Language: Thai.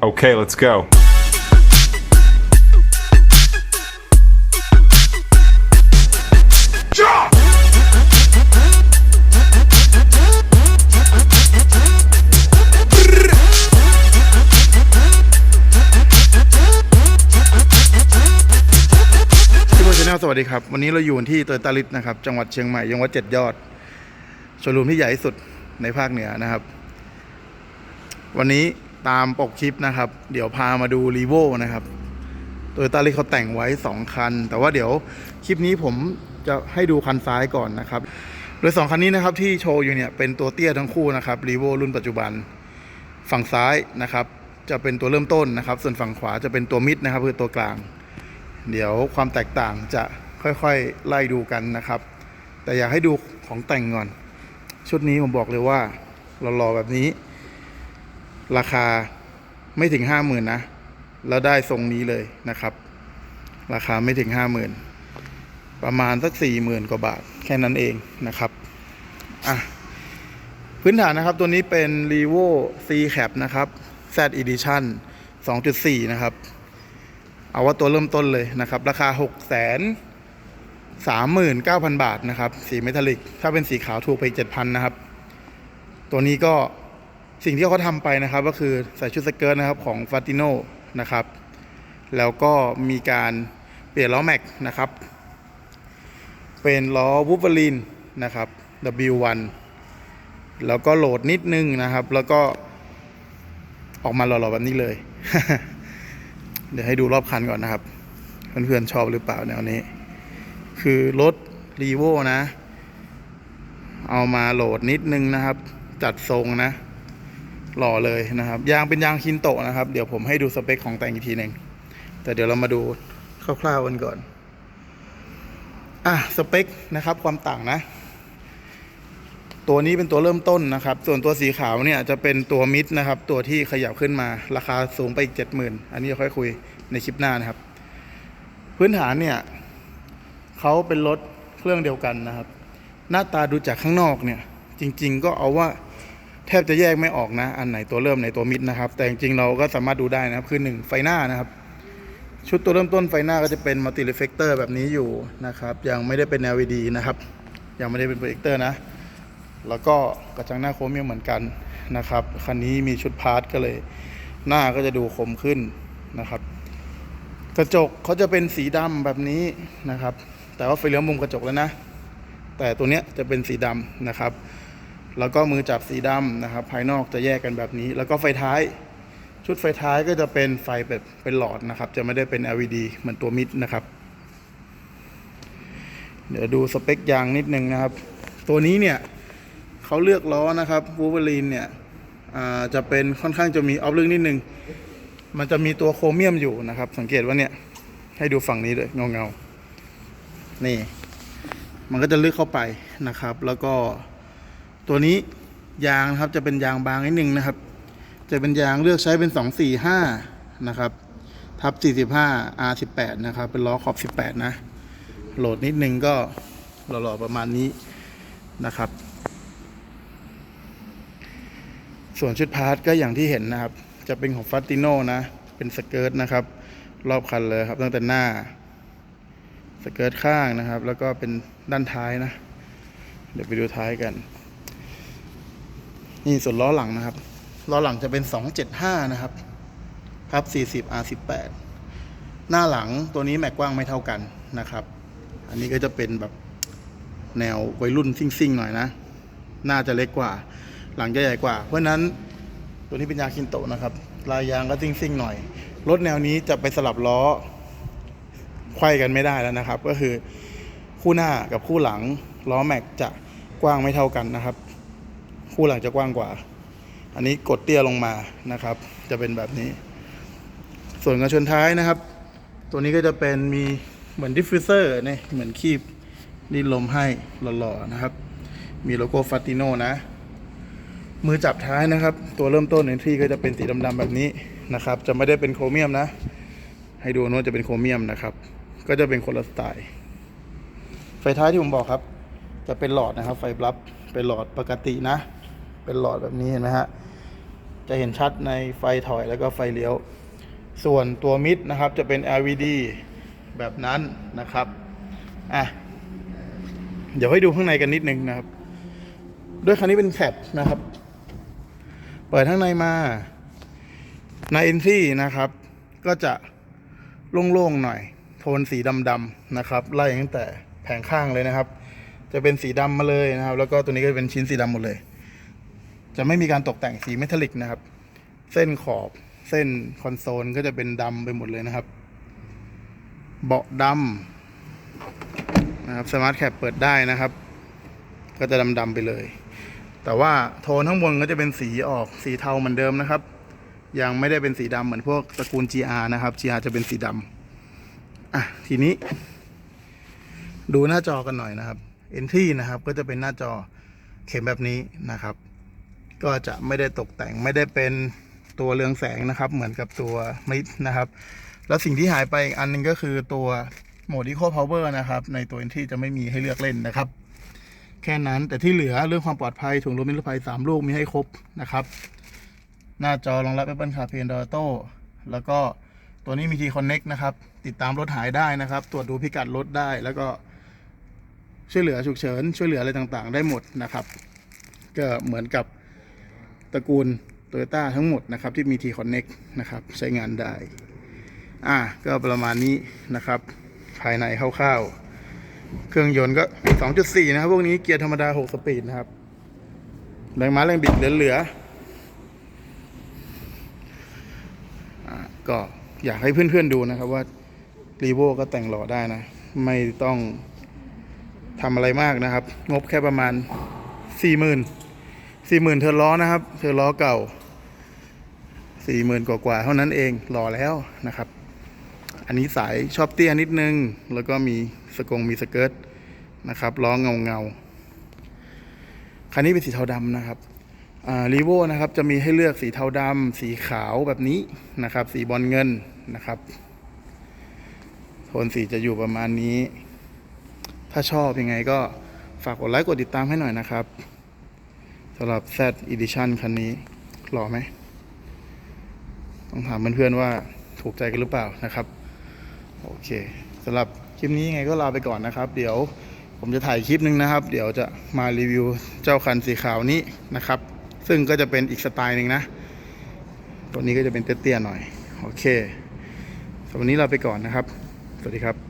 Okay, let's go. พี่โบชแนลสวัสดีครับ วันนี้เราอยู่ที่เตยตาลิตนะครับ จังหวัดเชียงใหม่ยังวัดเจ็ดยอดโชว์รูมที่ใหญ่ที่สุดในภาคเหนือนะครับ วันนี้ ตามปกคลิปนะครับ เดี๋ยวพามาดูรีโวนะครับโตโยต้าลิเขาแต่งไว้ 2 คัน แต่ว่าเดี๋ยวคลิปนี้ผมจะให้ดูคันซ้ายก่อนนะครับ โดย 2 คันนี้นะครับที่โชว์อยู่เนี่ยเป็นตัวเตี้ยทั้งคู่นะครับรีโวรุ่นปัจจุบันฝั่งซ้ายนะครับ จะเป็นตัวเริ่มต้นนะครับ ส่วนฝั่งขวาจะเป็นตัวมิดนะครับคือตัวกลาง เดี๋ยวความแตกต่างจะค่อยๆไล่ดูกันนะครับ แต่อยากให้ดูของแต่งก่อน ชุดนี้ผมบอกเลยว่าเรารอแบบนี้ ราคาไม่ถึงห้าหมื่นนะ แล้วได้ทรงนี้เลยนะครับ ราคาไม่ถึงห้าหมื่นประมาณสักสี่หมื่นกว่าบาทแค่นั้นเองนะครับอะพื้นฐานนะครับตัวนี้เป็น r e v o C Cap นะครับ Z Edition 2.4 นะครับ เอาว่าตัวเริ่มต้นเลยนะครับ ราคา 6 3 9 0 0 0 บาทนะครับ สีเมทัลลิก ถ้าเป็นสีขาวถูกไป 7,000 นะครับ ตัวนี้ก็ สิ่งที่เขาทำไปนะครับก็คือใส่ชุดสเกิร์ตนะครับของฟาติโนนะครับ แล้วก็มีการเปลี่ยนล้อแม็กนะครับ เป็นล้อวูฟเวอรีนนะครับ W1 แล้วก็โหลดนิดนึงนะครับ แล้วก็ออกมาหล่อๆแบบนี้เลย เดี๋ยวให้ดูรอบคันก่อนนะครับ เพื่อนๆชอบหรือเปล่าแนวนี้ คือรถรีโวนะ เอามาโหลดนิดนึงนะครับ จัดทรงนะ หล่อเลยนะครับยางเป็นยางคินโตะนะครับ เดี๋ยวผมให้ดูสเปคของแต่งอีกทีหนึ่งแต่เดี๋ยวเรามาดูคร่าวๆกันก่อนอะสเปคนะครับความต่างนะ ตัวนี้เป็นตัวเริ่มต้นนะครับ ส่วนตัวสีขาวเนี่ยจะเป็นตัวมิดนะครับ ตัวที่ขยับขึ้นมา ราคาสูงไปอีกเจ็ดหมื่นอันนี้ค่อยคุยในคลิปหน้านะครับ พื้นฐานเนี่ยเขาเป็นรถเครื่องเดียวกันนะครับ หน้าตาดูจากข้างนอกเนี่ย จริง ๆ ก็เอาว่า แทบจะแยกไม่ออกนะ อันไหนตัวเริ่มไหนตัวมิดนะครับ แต่จริงๆเราก็สามารถดูได้นะครับ คือหนึ่งไฟหน้านะครับ ชุดตัวเริ่มต้นไฟหน้าก็จะเป็นมัลติเรฟเฟกเตอร์แบบนี้อยู่นะครับ ยังไม่ได้เป็น LED นะครับ ยังไม่ได้เป็นโปรเจคเตอร์นะ แล้วก็กระจังหน้าโครเมียมเหมือนกันนะครับ คันนี้มีชุดพาร์ทก็เลย หน้าก็จะดูคมขึ้นนะครับ กระจกเขาจะเป็นสีดำแบบนี้นะครับ แต่ว่าไฟเลี้ยวมุมกระจกแล้วนะ แต่ตัวเนี้ยจะเป็นสีดำนะครับ แล้วก็มือจับสีดำนะครับ ภายนอกจะแยกกันแบบนี้ แล้วก็ไฟท้าย ชุดไฟท้ายก็จะเป็นไฟแบบเป็นหลอดนะครับ จะไม่ได้เป็น LED เหมือนตัวมิดนะครับ เดี๋ยวดูสเปคยางนิดนึงนะครับ ตัวนี้เนี่ยเขาเลือกล้อนะครับวูเวอรีนเนี่ยจะเป็นค่อนข้างจะมีออฟลึกนิดนึง มันจะมีตัวโครเมียมอยู่นะครับ สังเกตว่าเนี่ยให้ดูฝั่งนี้เลยเงาเงาๆนี่ มันก็จะลึกเข้าไปนะครับ แล้วก็ ตัวนี้ยางนะครับจะเป็นยางบางนิดนึงนะครับ จะเป็นยางเลือกใช้เป็น 245 นะครับ ทับ 45 R18 นะครับ เป็นล้อขอบ 18 นะ โหลดนิดนึงก็หล่อๆประมาณนี้นะครับ ส่วนชุดพาร์ทก็อย่างที่เห็นนะครับ จะเป็นของฟาติโนนะ เป็นสเกิร์ตนะครับ รอบคันเลยครับตั้งแต่หน้า สเกิร์ตข้างนะครับ แล้วก็เป็นด้านท้ายนะ เดี๋ยวไปดูท้ายกัน นี่ส่วนล้อหลังนะครับ ล้อหลังจะเป็น 275 นะครับ ครับ 40 R18 หน้าหลังตัวนี้แม็กกว้างไม่เท่ากันนะครับ อันนี้ก็จะเป็นแบบแนววัยรุ่นซิ่งๆหน่อยนะ หน่าจะเล็กกว่า หลังจะใหญ่กว่า เพราะฉะนั้นตัวนี้เป็นยางคินโตะนะครับ ลายยางก็ซิ่งๆหน่อย รถแนวนี้จะไปสลับล้อไขว้กันไม่ได้แล้วนะครับ ก็คือคู่หน้ากับคู่หลังล้อแม็กจะกว้างไม่เท่ากันนะครับ คู่หลังจะกว้างกว่า อันนี้กดเตี้ยลงมานะครับ จะเป็นแบบนี้ ส่วนกระชนท้ายนะครับ ตัวนี้ก็จะเป็นมีเหมือนดิฟฟิวเซอร์นี่เหมือนคีบดินลมให้หล่อๆนะครับ มีโลโก้ฟาติโนนะ มือจับท้ายนะครับ ตัวเริ่มต้นในที่ก็จะเป็นสีดำๆแบบนี้นะครับ จะไม่ได้เป็นโครเมียมนะ ให้ดูโน้ตจะเป็นโครเมียมนะครับ ก็จะเป็นคนละสไตล์ไฟท้ายที่ผมบอกครับ จะเป็นหลอดนะครับ ไฟบลับเป็นหลอดปกตินะ เป็นหลอดแบบนี้เห็นไหมฮะ จะเห็นชัดในไฟถอยแล้วก็ไฟเลี้ยว ส่วนตัวมิดนะครับจะเป็น LED แบบนั้นนะครับ อะ เดี๋ยวให้ดูข้างในกันนิดนึงนะครับ ด้วยคันนี้เป็นแคปนะครับ เปิดข้างในมา ในเอ็นซี่นะครับ ก็จะโล่งๆหน่อย โทนสีดำๆนะครับ ไล่ตั้งแต่แผงข้างเลยนะครับ จะเป็นสีดำมาเลยนะครับ แล้วก็ตัวนี้ก็เป็นชิ้นสีดำหมดเลย จะไม่มีการตกแต่งสีเมทัลลิกนะครับ เส้นขอบเส้นคอนโซลก็จะเป็นดำไปหมดเลยนะครับ เบาะดำนะครับสมาร์ทแคปเปิดได้นะครับ ก็จะดำๆไปเลย แต่ว่าโทนข้างบนก็จะเป็นสีออกสีเทาเหมือนเดิมนะครับ ยังไม่ได้เป็นสีดำเหมือนพวกตระกูล GR นะครับ GR จะเป็นสีดำอะทีนี้ ดูหน้าจอกันหน่อยนะครับ Entry นะครับ ก็จะเป็นหน้าจอเข็มแบบนี้นะครับ ก็จะไม่ได้ตกแต่งไม่ได้เป็นตัวเรืองแสงนะครับ เหมือนกับตัวมิดนะครับ แล้วสิ่งที่หายไปอีกอันหนึงก็คือตัวโหมด Eco Power นะครับ ในตัว Entry จะไม่มีให้เลือกเล่นนะครับ แค่นั้นแต่ที่เหลือเรื่องความปลอดภัยถุงลมนิรภัย 3 ลูกมีให้ครบนะครับ หน้าจอรองรับ Apple CarPlay Android Auto แล้วก็ตัวนี้มี T Connect นะครับ ติดตามรถหายได้นะครับ ตรวจดูพิกัดรถได้แล้วก็ช่วยเหลือฉุกเฉิน ช่วยเหลืออะไรต่างๆ ได้หมดนะครับ ก็เหมือนกับ ตระกูล Toyota ทั้งหมดนะครับ ที่มี T Connect นะครับ ใช้งานได้ อะก็ประมาณนี้นะครับ ภายในคร่าวๆ เครื่องยนต์ก็ 2.4 นะครับ พวกนี้เกียร์ธรรมดา 6 สปีดนะครับ แรงม้าแรงบิดเหลือๆก็อยากให้เพื่อนๆดูนะครับว่ารีโวก็แต่งหล่อได้นะ ไม่ต้องทำอะไรมากนะครับ งบแค่ประมาณ 40,000 40,000เธอล้อนะครับ เธอล้อเก่า40,000กว่าๆเท่านั้นเองหล่อแล้วนะครับ อันนี้สายชอบเตี้ยนิดนึง แล้วก็มีสกงมีสเกิร์ตนะครับล้อเงาเงาคันนี้เป็นสีเทาดำนะครับรีโวนะครับจะมีให้เลือกสีเทาดำสีขาวแบบนี้นะครับ สีบอลเงินนะครับโทนสีจะอยู่ประมาณนี้ ถ้าชอบยังไงก็ฝากกดไลค์กดติดตามให้หน่อยนะครับ สำหรับ Z Edition คันนี้หล่อไหม ต้องถามเพื่อนๆว่าถูกใจกันหรือเปล่านะครับ โอเคสำหรับคลิปนี้ยังไงก็ลาไปก่อนนะครับ เดี๋ยวผมจะถ่ายคลิปหนึ่งนะครับ เดี๋ยวจะมารีวิวเจ้าคันสีขาวนี้นะครับ ซึ่งก็จะเป็นอีกสไตล์หนึ่งนะตัวนี้ก็จะเป็นเตี้ยๆหน่อย โอเคสำหรับวันนี้ลาไปก่อนนะครับ สวัสดีครับ